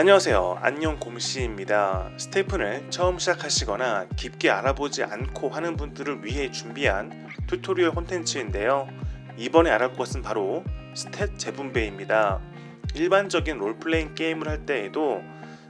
안녕하세요. 안녕 곰씨입니다. 스테픈을 처음 시작하시거나 깊게 알아보지 않고 하는 분들을 위해 준비한 튜토리얼 콘텐츠인데요. 이번에 알아볼 것은 바로 스탯 재분배입니다. 일반적인 롤플레잉 게임을 할 때에도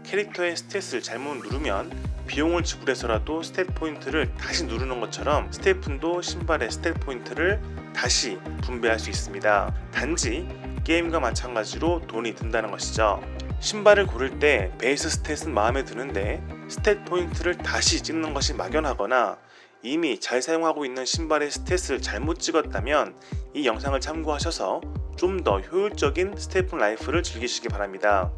캐릭터의 스탯을 잘못 누르면 비용을 지불해서라도 스탯 포인트를 다시 누르는 것처럼 스테픈도 신발의 스탯 포인트를 다시 분배할 수 있습니다. 단지 게임과 마찬가지로 돈이 든다는 것이죠. 신발을 고를 때 베이스 스탯은 마음에 드는데 스탯 포인트를 다시 찍는 것이 막연하거나 이미 잘 사용하고 있는 신발의 스탯을 잘못 찍었다면 이 영상을 참고하셔서 좀 더 효율적인 스테픈 라이프를 즐기시기 바랍니다.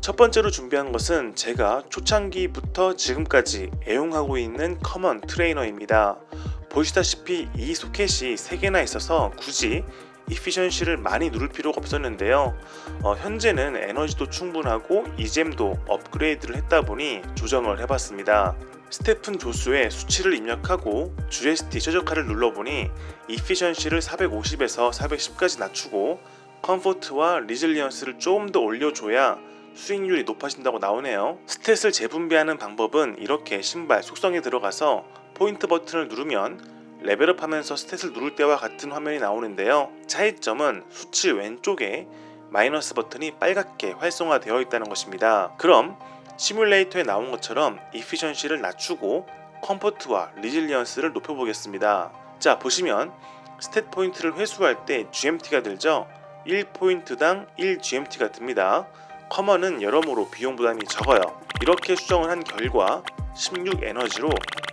첫 번째로 준비한 것은 제가 초창기부터 지금까지 애용하고 있는 커먼 트레이너입니다. 보시다시피 이 소켓이 3개나 있어서 굳이 이피션시를 많이 누를 필요가 없었는데요. 어, 현재는 에너지도 충분하고 이잼도 업그레이드를 했다 보니 조정을 해봤습니다. 스테픈 조수의 수치를 입력하고 GST 최저가를 눌러보니 이피션시를 450에서 410까지 낮추고 컴포트와 리질리언스를 조금 더 올려줘야 수익률이 높아진다고 나오네요. 스탯을 재분배하는 방법은 이렇게 신발 속성에 들어가서 포인트 버튼을 누르면 레벨업 하면서 스탯을 누를 때와 같은 화면이 나오는데요. 차이점은 수치 왼쪽에 마이너스 버튼이 빨갛게 활성화되어 있다는 것입니다. 그럼 시뮬레이터에 나온 것처럼 이피션시를 낮추고 컴포트와 리질리언스를 높여보겠습니다. 자 보시면 스탯 포인트를 회수할 때 GMT가 들죠? 1포인트당 1GMT가 듭니다. 커먼은 여러모로 비용 부담이 적어요. 이렇게 수정을 한 결과 16 에너지로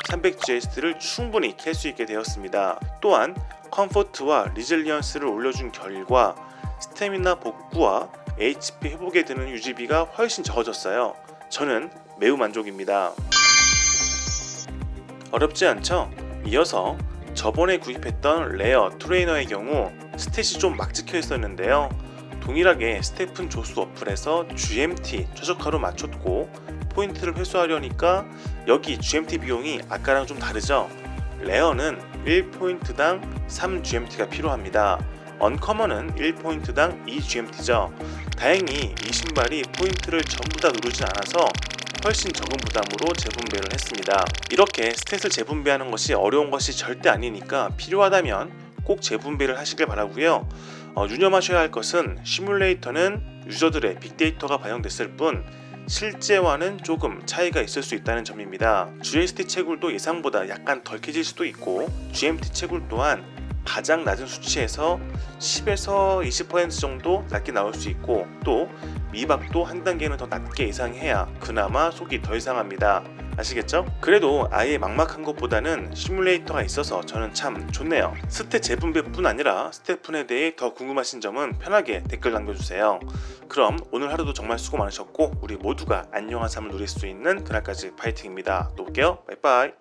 300GS를 충분히 캘 수 있게 되었습니다. 또한 컴포트와 리질리언스를 올려준 결과 스태미나 복구와 HP 회복에 드는 유지비가 훨씬 적어졌어요. 저는 매우 만족입니다. 어렵지 않죠? 이어서 저번에 구입했던 레어 트레이너의 경우 스탯이 좀 막 찍혀 있었는데요. 동일하게 스테픈 조수 어플에서 GMT 최저가로 맞췄고 포인트를 회수하려니까 여기 GMT 비용이 아까랑 좀 다르죠? 레어는 1포인트당 3GMT가 필요합니다. 언커먼은 1포인트당 2GMT죠. 다행히 이 신발이 포인트를 전부 다 누르진 않아서 훨씬 적은 부담으로 재분배를 했습니다. 이렇게 스탯을 재분배하는 것이 어려운 것이 절대 아니니까 필요하다면 꼭 재분배를 하시길 바라고요. 어, 유념하셔야 할 것은 시뮬레이터는 유저들의 빅데이터가 반영됐을 뿐 실제와는 조금 차이가 있을 수 있다는 점입니다. GST 채굴도 예상보다 약간 덜 캐질 수도 있고 GMT 채굴 또한 가장 낮은 수치에서 10에서 20% 정도 낮게 나올 수 있고 또 미박도 한 단계는 더 낮게 예상해야 그나마 속이 덜 상합니다. 아시겠죠? 그래도 아예 막막한 것보다는 시뮬레이터가 있어서 저는 참 좋네요. 스탯 재분배뿐 아니라 스태픈에 대해 더 궁금하신 점은 편하게 댓글 남겨주세요. 그럼 오늘 하루도 정말 수고 많으셨고 우리 모두가 안녕한 삶을 누릴 수 있는 그날까지 파이팅입니다. 또 올게요. 바이바이.